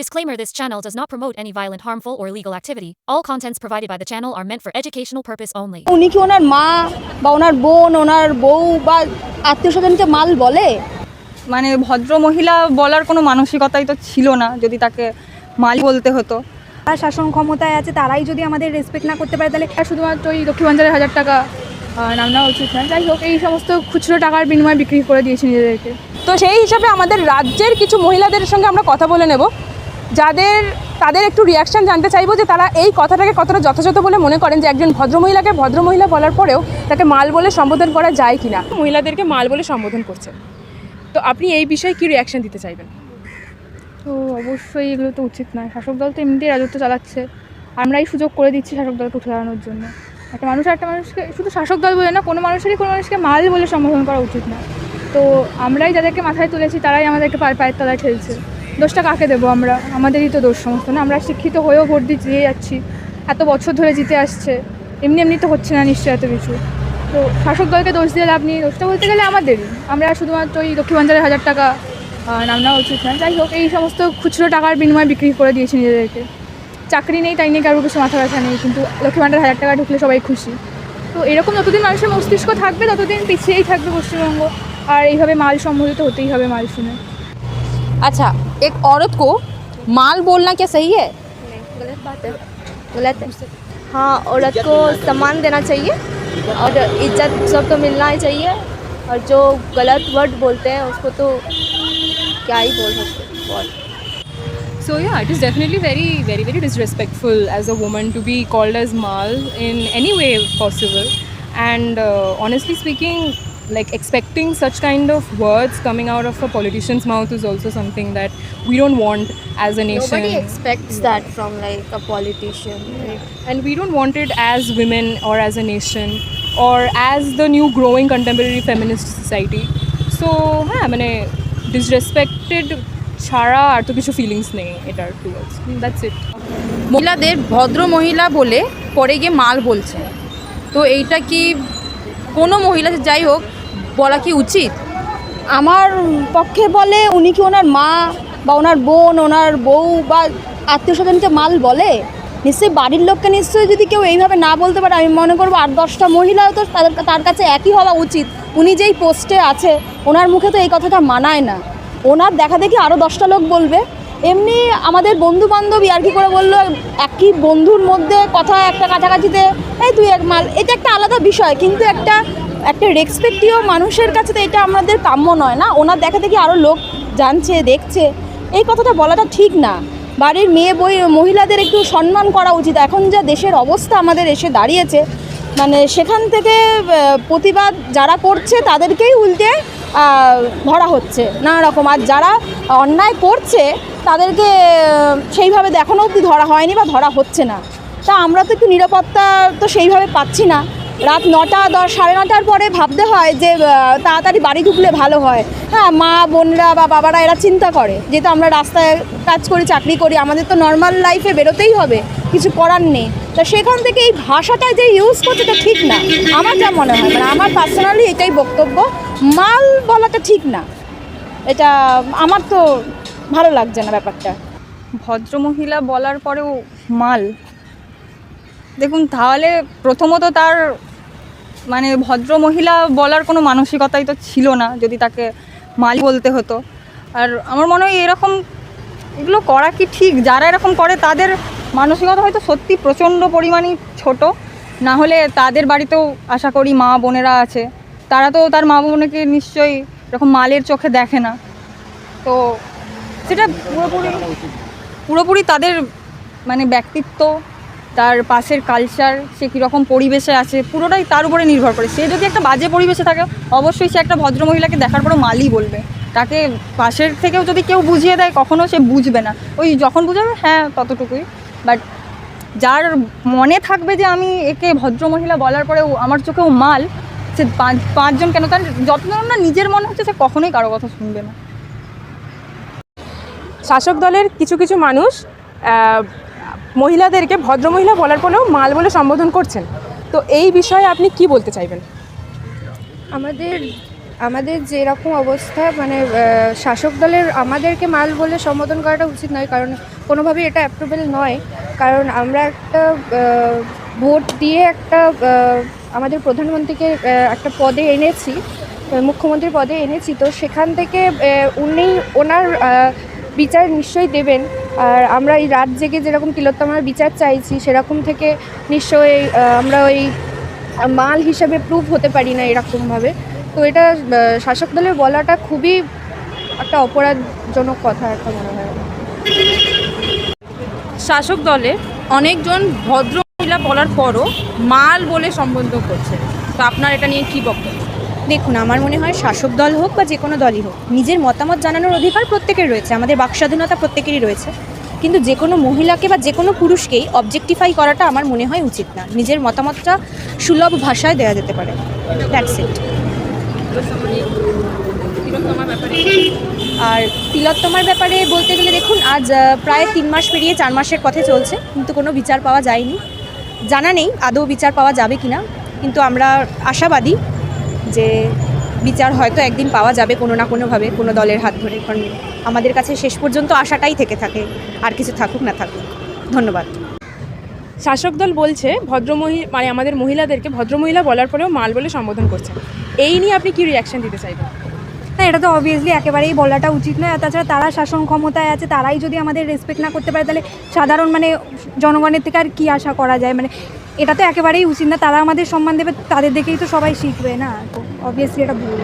Disclaimer This channel does not promote any violent, harmful, or illegal activity. All contents provided by the channel are meant for educational purpose only. উনি কি ওনার মা বা ওনার বোন ওনার বউ বা আত্মীয় স্বজনকে মাল বলে? মানে ভদ্র মহিলা বলার কোনো মানসিকতাই তো ছিল না যদি তাকে মাল বলতে হতো। যারা শাসন ক্ষমতায় আছে তারাই যদি আমাদের রেসপেক্ট না করতে পারে তাহলে আর শুধুমাত্র ওই লক্ষ্মী ভান্ডারের হাজার টাকা নাম নেওয়া উচিত না। যাই হোক এই সমস্ত খুচরো টাকার বিনিময়ে বিক্রি করে দিয়েছে নিজেদেরকে। তো সেই হিসাবে আমাদের রাজ্যের কিছু মহিলাদের সঙ্গে আমরা কথা বলে নেব। যাদের, তাদের একটু রিয়াকশন জানতে চাইব যে তারা এই কথাটাকে কতটা যথাযথ বলে মনে করেন যে একজন ভদ্রমহিলাকে ভদ্রমহিলা বলার পরেও তাকে মাল বলে সম্বোধন করা যায় কি না মহিলাদেরকে মাল বলে সম্বোধন করছে তো আপনি এই বিষয়ে কি রিয়াকশান দিতে চাইবেন? তো অবশ্যই এগুলো তো উচিত নয়। শাসক দল তো এমনিতেই রাজত্ব চালাচ্ছে। আমরাই সুযোগ করে দিচ্ছি শাসক দলকে উঠে দাঁড়ানোর জন্য। একটা মানুষ একটা মানুষকে, শুধু শাসক দল বলে না, কোনো মানুষেরই কোনো মানুষকে মাল বলে সম্বোধন করা উচিত না। তো আমরাই যাদেরকে মাথায় তুলেছি, তারাই আমাদেরকে পায়ের তলায় ঠেলছে। দোষটা কাকে দেবো আমরা? আমাদেরই তো দোষ সমস্ত না? আমরা শিক্ষিত হয়েও ভোট দিয়ে যাচ্ছি। এত বছর ধরে জিতে আসছে। এমনি এমনি তো হচ্ছে না নিশ্চয়ই এত কিছু। তো শাসক দলকে দোষ দিয়ে লাভ নেই। দোষটা বলতে গেলে আমাদেরই। আমরা শুধুমাত্র ওই লক্ষ্মী ভান্ডারের হাজার টাকা আহ, নাম নেওয়া উচিত না যাই হোক এই সমস্ত খুচরো টাকার বিনিময়ে বিক্রি করে দিয়েছে নিজেদেরকে। চাকরি নেই তাই নিয়ে কারোর কিছু মাথা ব্যথা নেই। কিন্তু লক্ষ্মী ভান্ডার হাজার টাকা ঢুকলে সবাই খুশি। তো এরকম যতদিন মানুষের মস্তিষ্ক থাকবে ততদিন পিছিয়েই থাকবে পশ্চিমবঙ্গ। আর এইভাবে মাল সম্মোহিত হতেই হবে মাল শুনে। अच्छा एक औरत को माल बोलना क्या सही है? गलत बात है गलत है। हाँ औरत को सम्मान देना चाहिए और इज़्ज़त सबको तो मिलना ही चाहिए और जो गलत वर्ड बोलते हैं उसको तो क्या ही बोल सकते so yeah it is definitely very very very disrespectful as a woman to be called as mall in any way possible and honestly speaking like expecting such kind of words coming out of a politician's mouth is also something that we don't want as a nation. nobody expects yeah. that from like a politician right? and we don't want it as women or as a nation or as the new growing contemporary feminist society. So হ্যাঁ মানে disrespected ছাড়া আর তো কিছু feelings নেই এটার towards that's it মহিলাদের ভদ্র মহিলা বলে পরে গিয়ে মাল বলছে তো এইটা কি কোনো মহিলা যাই হোক বলা কি উচিত? আমার পক্ষে বলে উনি কি ওনার মা বা ওনার বোন, ওনার বউ বা আত্মীয় স্বজনকে মাল বলে? নিশ্চয়ই বাড়ির লোককে নিশ্চয়ই যদি কেউ এইভাবে না বলতে পারে, আমি মনে করব আট দশটা মহিলাও তো তাদের তার কাছে একই হওয়া উচিত। উনি যেই পোস্টে আছে, ওনার মুখে তো এই কথাটা মানায় না। ওনার দেখা দেখি আরও দশটা লোক বলবে। এমনি আমাদের বন্ধু বান্ধব আর কি করে বলল, একই বন্ধুর মধ্যে কথা একটা কাছাকাছিতে, এই তুই এক মাল, এটা একটা আলাদা বিষয়। কিন্তু একটা একটা রেসপেক্টিও মানুষের কাছে তো এটা আমাদের কাম্য নয় না? ওনার দেখা দেখি আরও লোক জানছে, দেখছে। এই কথাটা বলাটা ঠিক না। বাড়ির মেয়ে বই, মহিলাদের একটু সম্মান করা উচিত। এখন যা দেশের অবস্থা আমাদের এসে দাঁড়িয়েছে মানে সেখান থেকে প্রতিবাদ যারা করছে তাদেরকেই উল্টে ধরা হচ্ছে নানা রকম আর যারা অন্যায় করছে তাদেরকে সেইভাবে দেখানো অবধি ধরা হয়নি বা ধরা হচ্ছে না। তা আমরা তো একটু নিরাপত্তা তো সেইভাবে পাচ্ছি না। রাত নটা দশ, সাড়ে নটার পরে ভাবতে হয় যে তাড়াতাড়ি বাড়ি ঢুকলে ভালো হয়। হ্যাঁ মা, বোনরা বা বাবারা এরা চিন্তা করে, যেহেতু আমরা রাস্তায় কাজ করি, চাকরি করি, আমাদের তো নর্মাল লাইফে বেরোতেই হবে, কিছু করার নেই। তা সেখান থেকে এই ভাষাটা যে ইউজ করছে এটা ঠিক না। আমার যা মনে হয় মানে আমার পার্সোনালি এটাই বক্তব্য। মাল বলাটা ঠিক না। এটা আমার তো ভালো লাগছে না ব্যাপারটা। ভদ্রমহিলা বলার পরেও মাল। দেখুন, তাহলে প্রথমত তার মানে ভদ্র মহিলা বলার কোনো মানসিকতাই তো ছিল না, যদি তাকে মাল বলতে হতো। আর আমার মনে হয় এরকম এগুলো করা কি ঠিক? যারা এরকম করে, তাদের মানসিকতা হয়তো সত্যি প্রচণ্ড পরিমাণে ছোট। না হলে তাদের বাড়িতেও আশা করি মা বোনেরা আছে। তারা তো তার মা বোনকে নিশ্চয়ই এরকম মালের চোখে দেখে না। তো সেটা পুরোপুরি পুরোপুরি তাদের মানে ব্যক্তিত্ব তার পাশের কালচার সে কীরকম পরিবেশে আছে, পুরোটাই তার উপরে নির্ভর করে। সে যদি একটা বাজে পরিবেশে থাকে, অবশ্যই সে একটা ভদ্রমহিলাকে দেখার পরও মালই বলবে। তাকে পাশের থেকেও যদি কেউ বুঝিয়ে দেয় কখনও সে বুঝবে না। ওই যখন বুঝাবে হ্যাঁ ততটুকুই। বাট যার মনে থাকবে যে আমি একে ভদ্রমহিলা বলার পরেও আমার চোখেও মাল, সে পাঁচ, পাঁচজন কেন? তার যতজন না নিজের মনে হচ্ছে, সে কখনোই কারও কথা শুনবে না। শাসক দলের কিছু কিছু মানুষ মহিলাদেরকে ভদ্রমহিলা বলার পরেও মাল বলে সম্বোধন করছেন। তো এই বিষয়ে আপনি কি বলতে চাইবেন? আমাদের আমাদের যেরকম অবস্থা মানে শাসক দলের আমাদেরকে মাল বলে সম্বোধন করাটা উচিত নয়, কারণ কোনোভাবেই এটা অ্যাপ্রুভেল নয়। কারণ আমরা একটা ভোট দিয়ে একটা আমাদের প্রধানমন্ত্রীকে একটা পদে এনেছি মুখ্যমন্ত্রী পদে এনেছি, তো সেখান থেকে উনি ওনার বিচার নিশ্চয়ই দেবেন। আর আমরা এই রাত জেগে যেরকম তিলোত্তমার বিচার চাইছি, সেরকম থেকে নিশ্চয়ই আমরা ওই মাল হিসাবে প্রুভ হতে পারি না এরকমভাবে। তো এটা শাসক দলের বলাটা খুবই একটা অপরাধজনক কথা একটা মনে হয়। শাসক দলে অনেকজন ভদ্র মহিলা বলার পরও মাল বলে সম্বোধন করছে। তো আপনার এটা নিয়ে কী বক্তব্য? দেখুন, আমার মনে হয় শাসক দল হোক বা যে কোনো দলই হোক, নিজের মতামত জানানোর অধিকার প্রত্যেকের রয়েছে, আমাদের বাকস্বাধীনতা প্রত্যেকেরই রয়েছে। কিন্তু যে কোনো মহিলাকে বা যে কোনো পুরুষকেই অবজেক্টিফাই করাটা আমার মনে হয় উচিত না। নিজের মতামতটা সুলভ ভাষায় দেওয়া যেতে পারে। দ্যাটস ইট আর তিলোত্তমার ব্যাপারে বলতে গেলে দেখুন, আজ প্রায় তিন মাস পেরিয়ে চার মাসের পথে চলছে, কিন্তু কোনো বিচার পাওয়া যায়নি। জানা নেই আদৌ বিচার পাওয়া যাবে কিনা, কিন্তু আমরা আশাবাদী যে বিচার হয়তো একদিন পাওয়া যাবে কোনো না কোনোভাবে কোনো দলের হাত ধরে কারণ আমাদের কাছে শেষ পর্যন্ত আশাটাই থেকে থাকে আর কিছু থাকুক না থাকুক। ধন্যবাদ। শাসক দল বলছে ভদ্রমহি মানে আমাদের মহিলাদেরকে ভদ্রমহিলা বলার পরেও মাল বলে সম্বোধন করছে। এই নিয়ে আপনি কি রিয়াকশন দিতে চাইবেন? না এটা তো অবভিয়াসলি একেবারেই বলাটা উচিত নয় আর তাছাড়া তারা শাসন ক্ষমতায় আছে তারাই যদি আমাদের রেসপেক্ট না করতে পারে তাহলে সাধারণ মানে জনগণের থেকে আর কী আশা করা যায়? মানে এটা তো একেবারেই উচিত না, তারা আমাদের সম্মান দেবে, তাদের দেখেই তো সবাই শিখবে না অবভিয়াসলি এটা ভুল।